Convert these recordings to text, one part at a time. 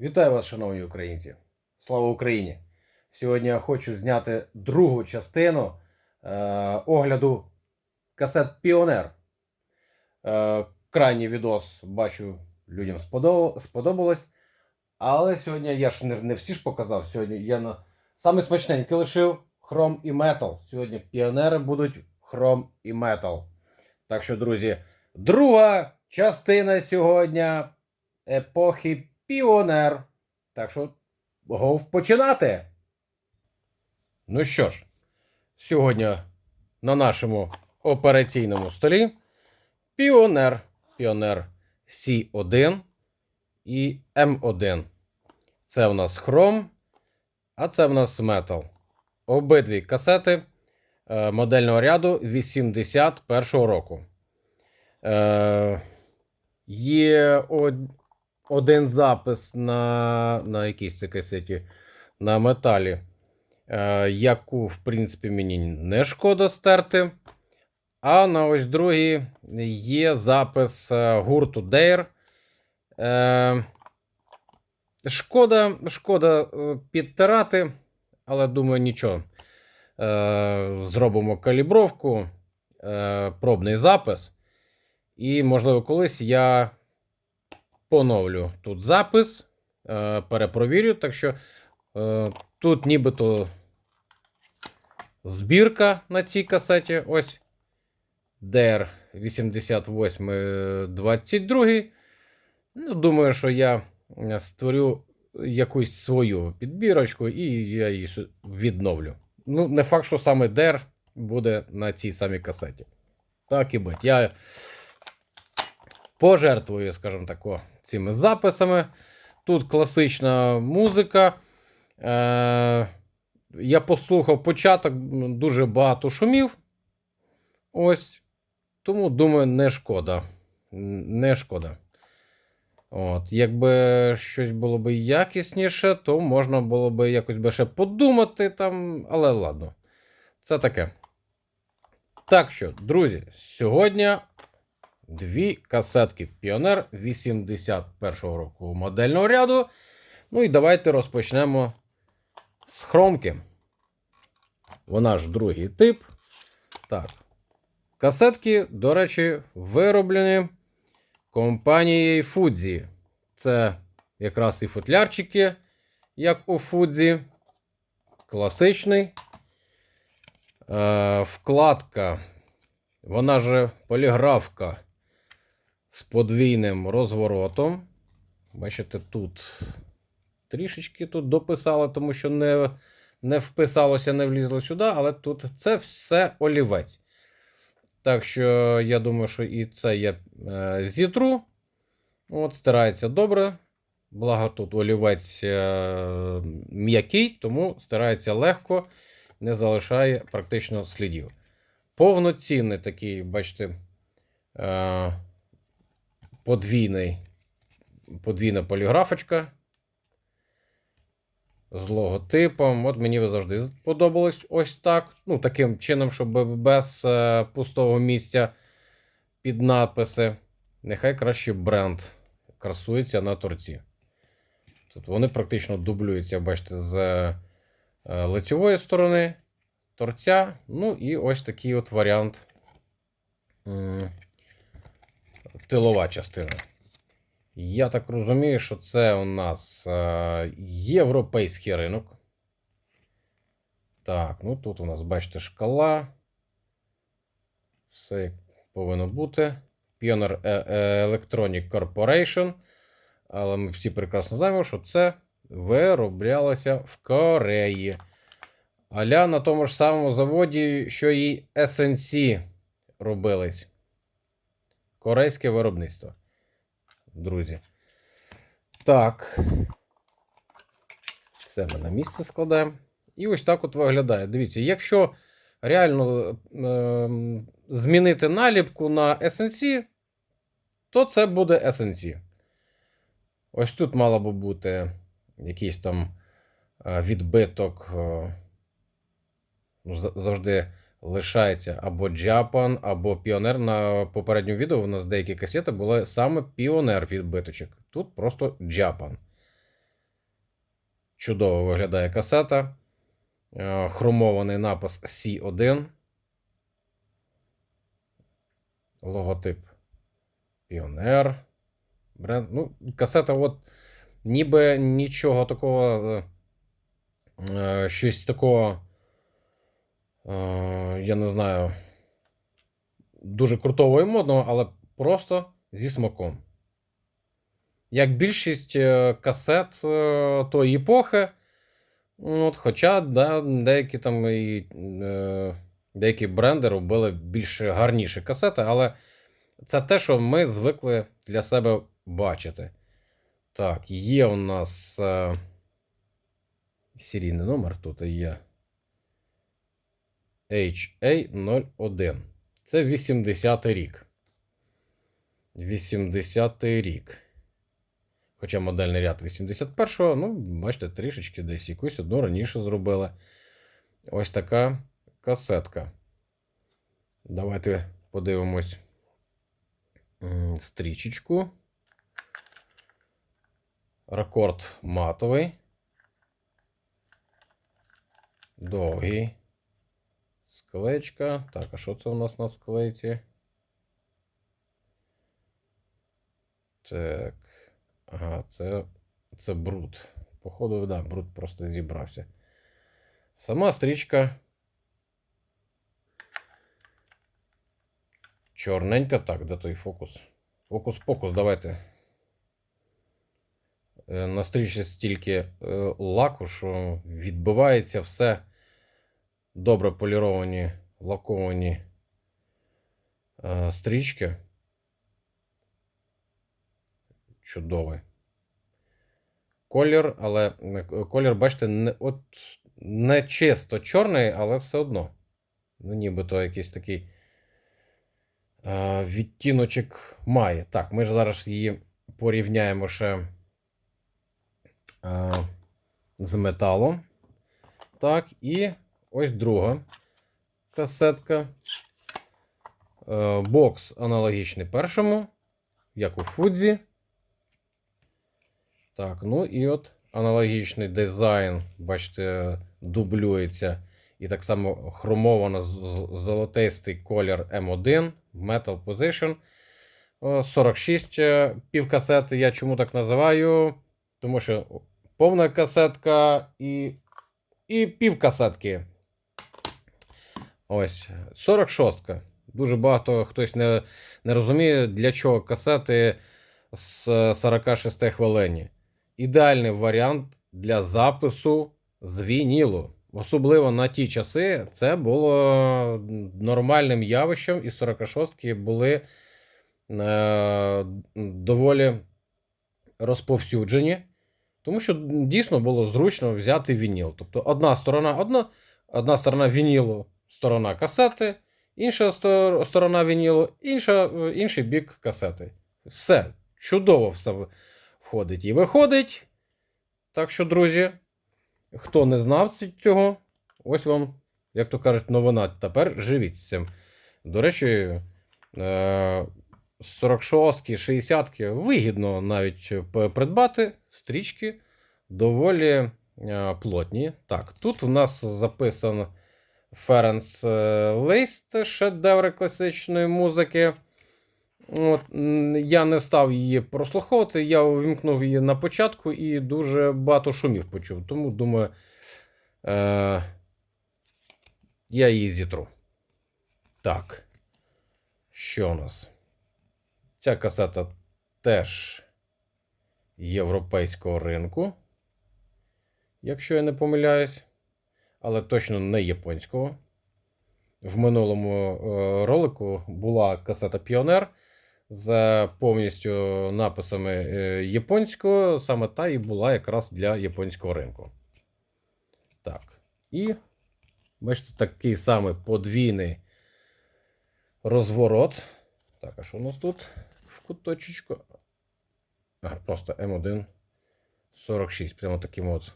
Вітаю вас, шановні українці! Слава Україні! Сьогодні я хочу зняти другу частину е, огляду касет Піонер. Е, крайній відос, бачу, людям сподоб- сподобалось. Але сьогодні я ж не, не всі ж показав. Сьогодні я на саме смачненький лишив хром і метал. Сьогодні піонери будуть хром і метал. Так що, друзі, друга частина сьогодні епохи Піонер. Так що гов починати. Ну що ж, сьогодні на нашому операційному столі Піонер. Піонер C1 і М1. Це в нас хром, а це в нас метал. Обидві касети е, модельного ряду 81-го року. Е, є один запис на, на якійсь це касеті на металі, е, яку, в принципі, мені не шкода стерти. А на ось другій є запис е, гурту Dare. Е, шкода, шкода е, підтирати, але думаю, нічого. Е, зробимо калібровку, е, пробний запис. І, можливо, колись я поновлю тут запис, е, перепровірю. Так що е, тут нібито збірка на цій касеті. Ось DR 8822. Ну, думаю, що я е, створю якусь свою підбірочку і я її відновлю. Ну, не факт, що саме DR буде на цій самій касеті. Так і бить. Я пожертвую, скажімо так, цими записами. Тут класична музика. Е, я послухав початок, дуже багато шумів. Ось. Тому, думаю, не шкода. Не шкода. От, якби щось було б якісніше, то можна було б якось би ще подумати там, але ладно. Це таке. Так що, друзі, сьогодні дві касетки Піонер 81-го року модельного ряду. Ну і давайте розпочнемо з хромки. Вона ж другий тип. Так. Касетки, до речі, вироблені компанією Фудзі. Це якраз і футлярчики, як у Фудзі. Класичний. Е, вкладка. Вона же поліграфка з подвійним розворотом. Бачите, тут трішечки тут дописали, тому що не, не вписалося, не влізло сюди, але тут це все олівець. Так що я думаю, що і це я е, зітру. От, стирається добре. Благо тут олівець е, м'який, тому стирається легко, не залишає практично слідів. Повноцінний такий, бачите, е, подвійний, подвійна поліграфочка з логотипом. От мені завжди подобалось ось так. Ну, таким чином, щоб без е, пустого місця під написи. Нехай краще бренд красується на торці. Тут вони практично дублюються, бачите, з е, лицевої сторони торця. Ну і ось такий от варіант. Тилова частина. Я так розумію, що це у нас е, європейський ринок. Так, ну тут у нас, бачите, шкала. Все повинно бути. Pioneer E- E- Electronic Corporation. Але ми всі прекрасно знаємо, що це вироблялося в Кореї. Аля на тому ж самому заводі, що і SNC робились. Корейське виробництво. Друзі. Так. Все ми на місце складаємо. І ось так от виглядає. Дивіться, якщо реально е, змінити наліпку на SNC, то це буде SNC. Ось тут мало би бути якийсь там е, відбиток. е, ну, завжди лишається або Japan, або Піонер. На попередньому відео у нас деякі касети були саме Піонер відбиточок. Тут просто Japan. Чудово виглядає касета. Е, Хромований напис C1. Логотип Піонер. Бренд. Ну, касета, от ніби нічого такого. е, е, Щось такого. Е, Я не знаю. Дуже крутого і модного, але просто зі смаком. Як більшість е, касет е, тої епохи. Ну, От, хоча да, деякі там і деякі бренди робили більш гарніші касети, але це те, що ми звикли для себе бачити. Так, є у нас серійний номер тут є. HA01. Це 80-й рік. 80-й рік. Хоча модельний ряд 81-го, ну, бачите, трішечки десь якусь одну раніше зробили. Ось така касетка. Давайте подивимось стрічечку. Рекорд матовий. Довгий. Склеєчка. Так, а що це у нас на склейці? Так. Ага, це, це бруд. Походу, да, бруд просто зібрався. Сама стрічка. Чорненька. Так, де той фокус? Фокус-покус, давайте. Е, На стрічці стільки е, лаку, що відбивається все добре поліровані, лаковані е, стрічки. Чудовий. Колір, але е, колір, бачите, не, от, не чисто чорний, але все одно. Ну, нібито якийсь такий е, відтіночок має. Так, ми ж зараз її порівняємо ще е, з металом. Так, і ось друга касетка. Е, бокс аналогічний першому, як у Фудзі. Так, ну і от аналогічний дизайн, бачите, дублюється. І так само хромовано золотистий колір M1 Metal Position. 46 е, півкасети. Я чому так називаю? Тому що повна касетка і, і півкасетки. Ось, 46-ка. Дуже багато хтось не, не розуміє, для чого касети з 46 хвилині. Ідеальний варіант для запису з вінілу. Особливо на ті часи це було нормальним явищем, і 46-ки були е, доволі розповсюджені. Тому що дійсно було зручно взяти вініл. Тобто одна сторона одна, одна сторона вінілу, сторона касети, інша сторона вінілу, інша, е, інший бік касети. Все, чудово все входить і виходить. Так що, друзі, хто не знав цього, ось вам, як то кажуть, новина. Тепер живіть з цим. До речі, е, 46-ки, 60-ки вигідно навіть придбати стрічки доволі е, плотні. Так, тут у нас записан Ференс е, Лейст, шедеври класичної музики. От, я не став її прослуховувати, я увімкнув її на початку і дуже багато шумів почув. Тому думаю, е, я її зітру. Так. Що у нас? Ця касета теж європейського ринку, якщо я не помиляюсь, але точно не японського. В минулому е, ролику була касета Піонер з повністю написами е, японського, саме та і була якраз для японського ринку. Так. І бачите, такий самий подвійний розворот. Так, а що у нас тут в куточечку? А, просто М1 46. Прямо таким от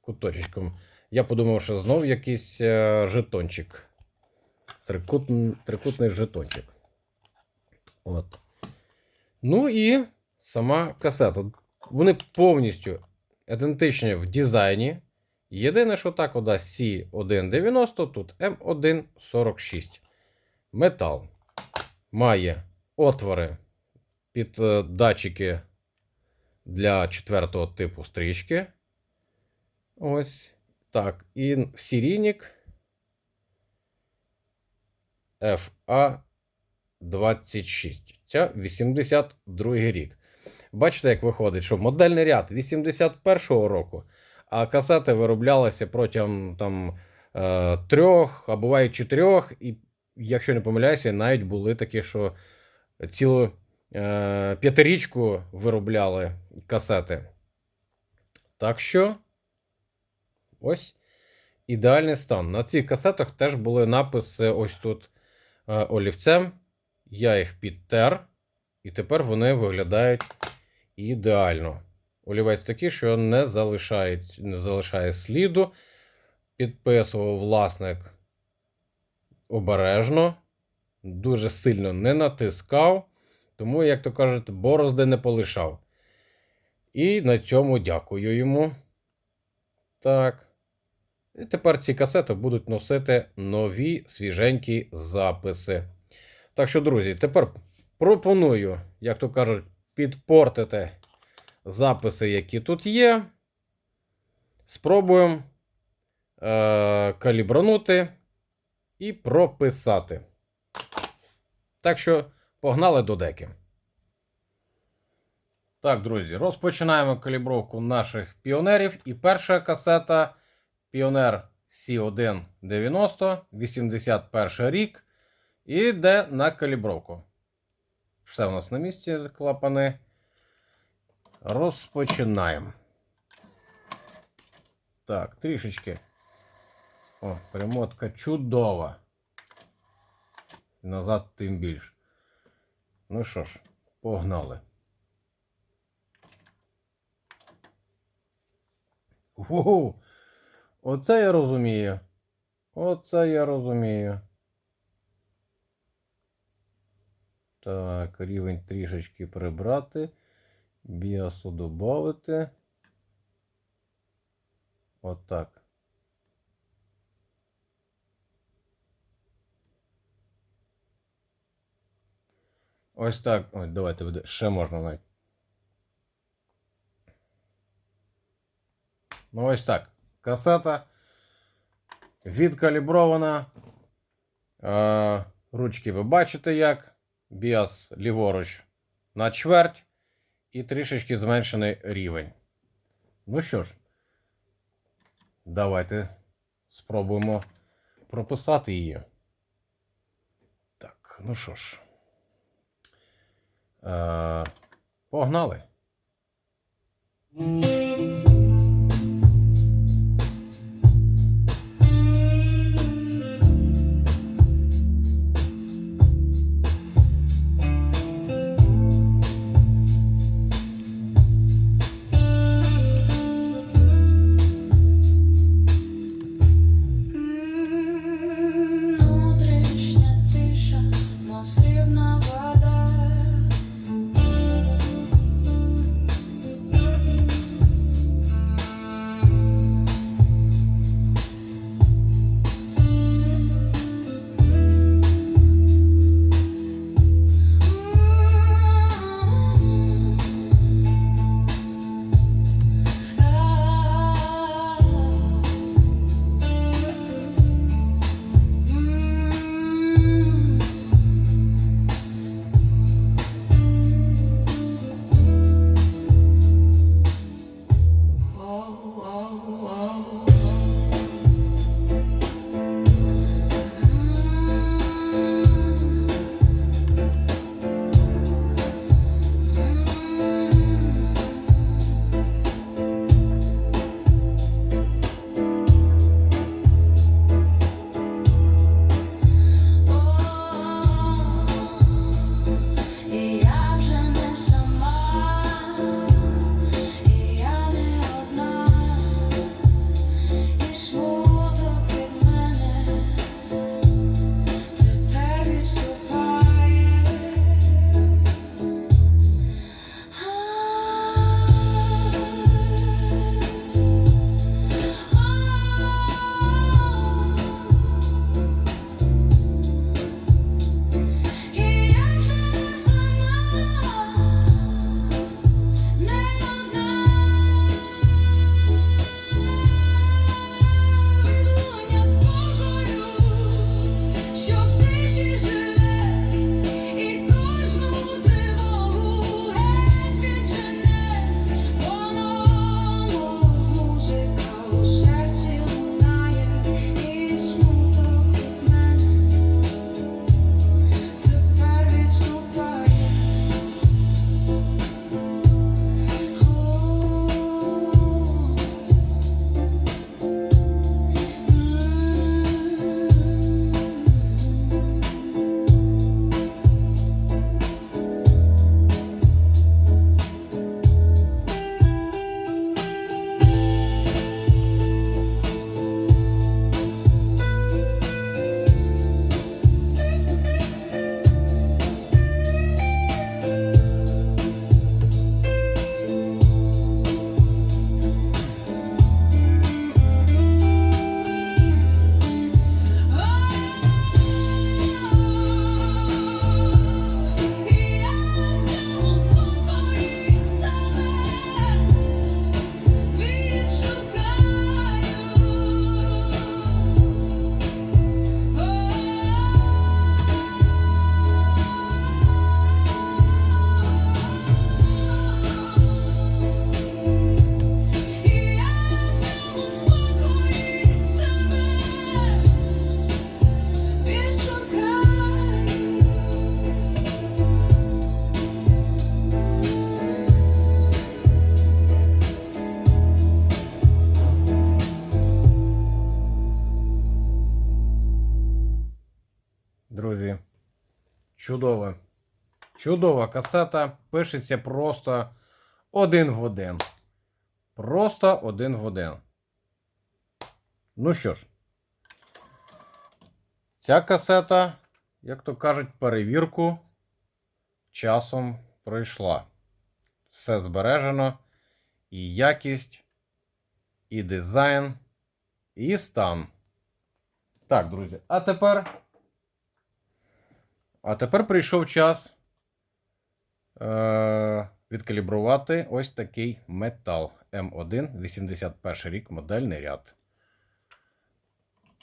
куточечком. Я подумав, що знов якийсь е, жетончик. Трикут, трикутний жетончик. От. Ну і сама касета. Вони повністю ідентичні в дизайні. Єдине, що так, ода C190, тут M146. Метал. Має отвори під е, датчики для четвертого типу стрічки. Ось. Так. І серійник FA26. Це 82 рік. Бачите, як виходить, що модельний ряд 81-го року, а касети вироблялися протягом там, е, трьох, а буває чотирьох. І, якщо не помиляюся, навіть були такі, що цілу е, п'ятирічку виробляли касети. Так що, ось ідеальний стан. На цих касетах теж були написи ось тут е, олівцем. Я їх підтер, і тепер вони виглядають ідеально. Олівець такий, що не залишає, не залишає сліду. Підписував власник обережно, дуже сильно не натискав, тому, як то кажуть, борозди не полишав. І на цьому дякую йому. Так. І тепер ці касети будуть носити нові свіженькі записи. Так що, друзі, тепер пропоную, як то кажуть, підпортити записи, які тут є. Спробуємо е- калібранути і прописати. Так що, погнали до деки. Так, друзі, розпочинаємо калібровку наших піонерів. І перша касета Піонер C190, 81 рік. І йде на калібровку. Все у нас на місці клапани. Розпочинаємо. Так, трішечки. О, перемотка чудова. Назад тим більше. Ну що ж, погнали. Угу. Оце я розумію. Оце я розумію. Так, рівень трішечки прибрати. Біасу додати. Отак. Ось так. Ой, давайте буде. Ще можна навіть. Ну, ось так. Касета відкалібрована. Е, ручки ви бачите як. Біас ліворуч на чверть. І трішечки зменшений рівень. Ну що ж, давайте спробуємо прописати її. Так, ну що ж. Е, погнали. Чудова. Чудова касета. Пишеться просто один в один. Просто один в один. Ну що ж, ця касета, як то кажуть, перевірку часом пройшла. Все збережено. І якість, і дизайн, і стан. Так, друзі. А тепер. А тепер прийшов час е- відкалібрувати ось такий метал М1 81 рік модельний ряд.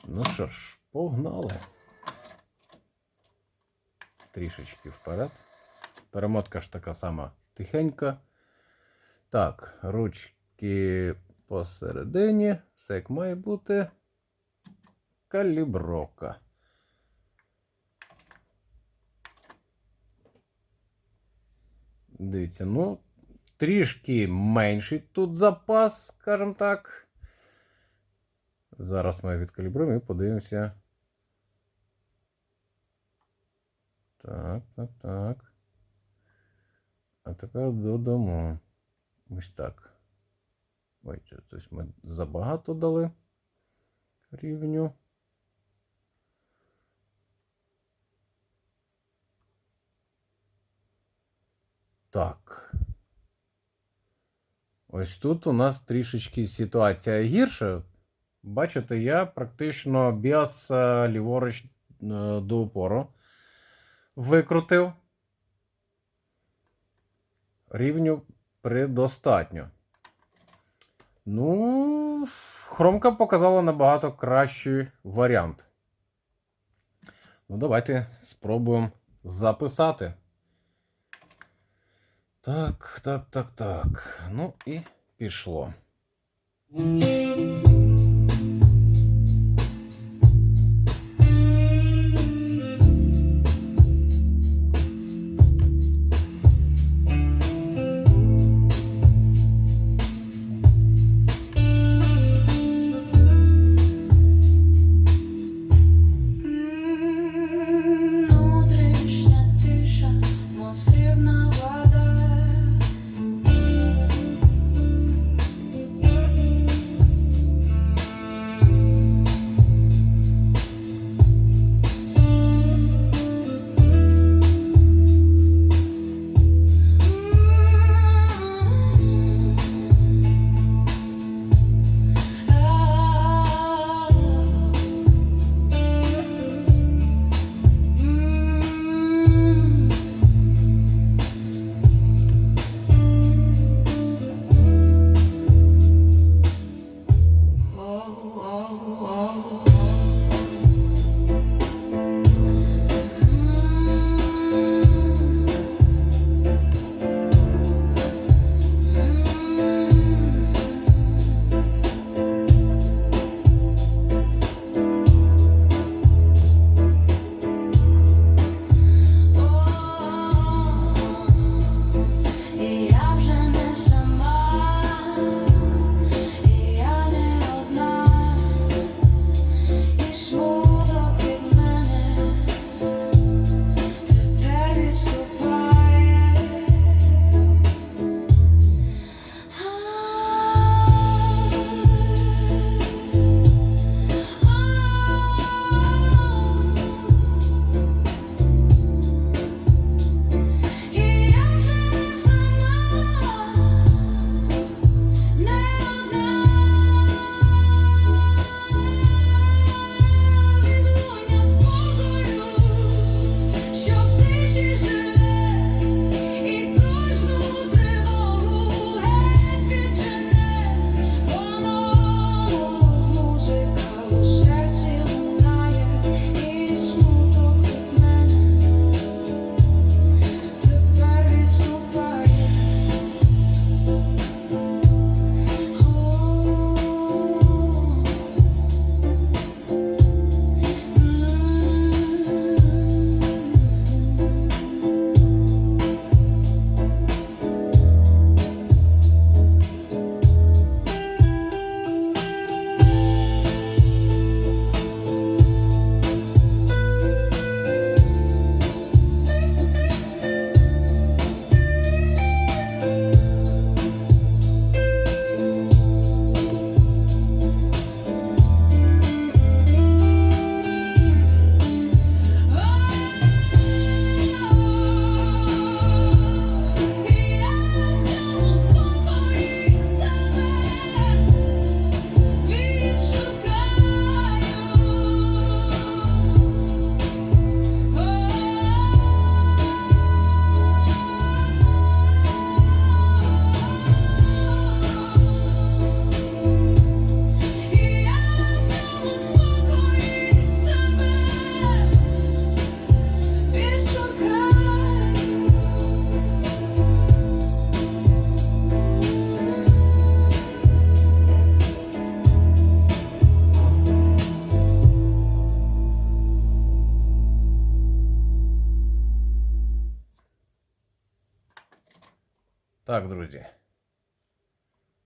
Ну що ж, погнали. Трішечки вперед. Перемотка ж така сама тихенька. Так, ручки посередині. Все як має бути. Калібровка. Дивіться, ну, трішки менший тут запас, скажімо так. Зараз ми відкалібруємо і подивимося. Так, так, так. А тепер додамо. Ось так. Ой, щось ми забагато дали рівню. Так. Ось тут у нас трішечки ситуація гірша. Бачите, я практично біас е, ліворуч е, до упору викрутив. Рівню предостатньо. Ну, хромка показала набагато кращий варіант. Ну, давайте спробуємо записати. Так, так, так, так. Ну і пішло.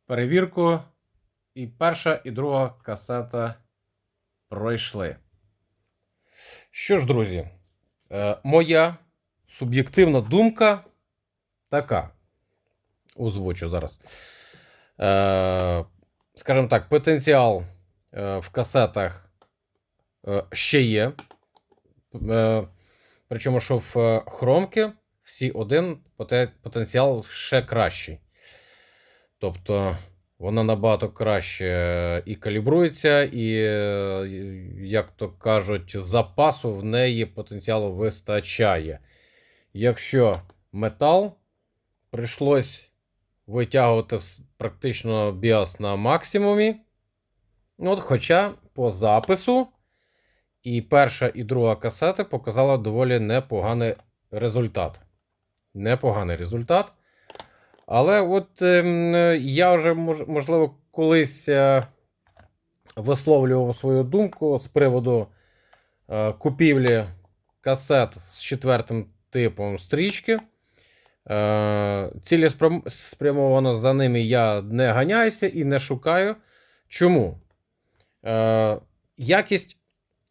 Перевірку. І перша, і друга касета пройшли. Що ж, друзі, е, моя суб'єктивна думка така. Озвучу зараз. Е, скажімо так, потенціал е, в касетах ще є. Причому, що в хромки всі один потенціал ще кращий. Тобто вона набагато краще е, і калібрується, і, е, як то кажуть, запасу в неї потенціалу вистачає. Якщо метал прийшлось витягувати практично біос на максимумі. От, хоча по запису і перша, і друга касети показала доволі непоганий результат. Непоганий результат. Але от е, я вже, мож- можливо, колись е, висловлював свою думку з приводу е, купівлі касет з четвертим типом стрічки. Е, цілеспрямовано за ними я не ганяюся і не шукаю. Чому? Е, якість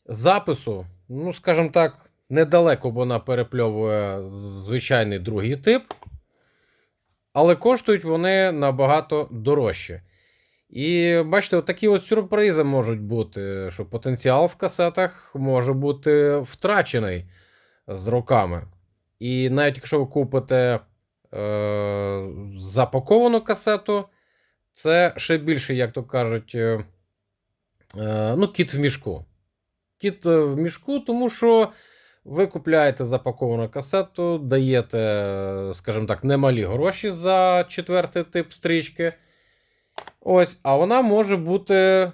запису, ну, скажімо так, недалеко вона перепльовує звичайний другий тип, але коштують вони набагато дорожче. І бачите, от такі от сюрпризи можуть бути, що потенціал в касетах може бути втрачений з роками. І навіть якщо ви купите е, запаковану касету, це ще більше, як то кажуть, е, е, ну, кіт в мішку. Кіт е, в мішку, тому що ви купляєте запаковану касету, даєте, скажімо так, немалі гроші за четвертий тип стрічки. Ось, а вона може бути.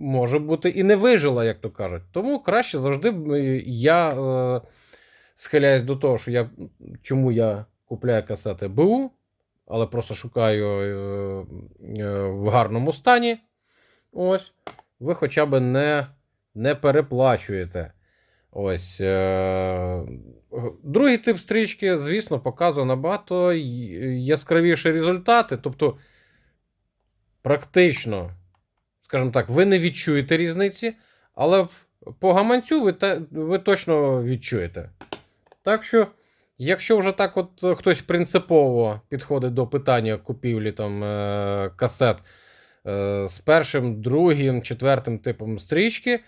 Може бути і не вижила, як то кажуть. Тому краще завжди е, я е, схиляюсь до того, що я, чому я купляю касети БУ, але просто шукаю е, е, в гарному стані. Ось, ви хоча б не, не переплачуєте. Ось. Е, другий тип стрічки, звісно, показує набагато яскравіші результати. Тобто, практично, скажімо так, ви не відчуєте різниці, але по гаманцю ви, та, ви точно відчуєте. Так що, якщо вже так от хтось принципово підходить до питання купівлі там, е, касет е, з першим, другим, четвертим типом стрічки,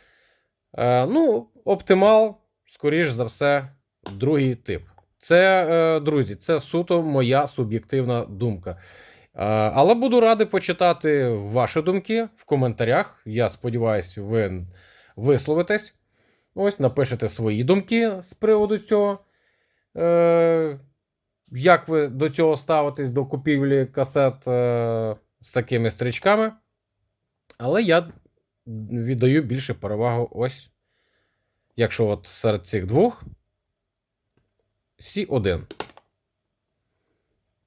ну, оптимал, скоріш за все, другий тип. Це, е, друзі, це суто моя суб'єктивна думка. Е, Але буду радий почитати ваші думки в коментарях. Я сподіваюся, ви висловитесь. Ось, напишете свої думки з приводу цього. Е, Як ви до цього ставитесь до купівлі касет з такими стрічками? Але я віддаю більше перевагу ось. Якщо от серед цих двох C1.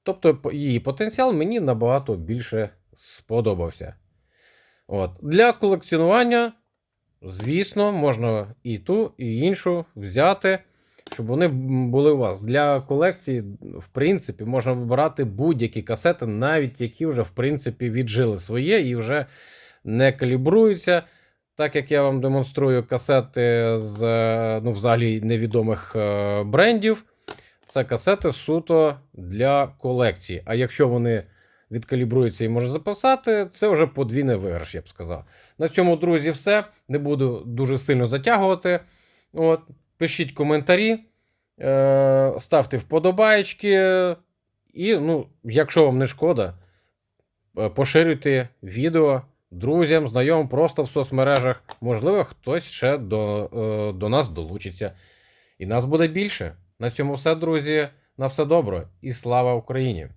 Тобто її потенціал мені набагато більше сподобався. От. Для колекціонування, звісно, можна і ту, і іншу взяти, щоб вони були у вас. Для колекції, в принципі, можна вибирати будь-які касети, навіть які вже, в принципі, віджили своє і вже не калібруються. Так як я вам демонструю касети з е, ну, взагалі невідомих е, брендів, це касети суто для колекції. А якщо вони відкалібруються і можна записати, це вже подвійний виграш, я б сказав. На цьому, друзі, все. Не буду дуже сильно затягувати. От, пишіть коментарі, е, ставте вподобаєчки. І, ну, якщо вам не шкода, е, поширюйте відео друзям, знайомим просто в соцмережах. Можливо, хтось ще до, е, до нас долучиться. І нас буде більше. На цьому все, друзі. На все добре і слава Україні!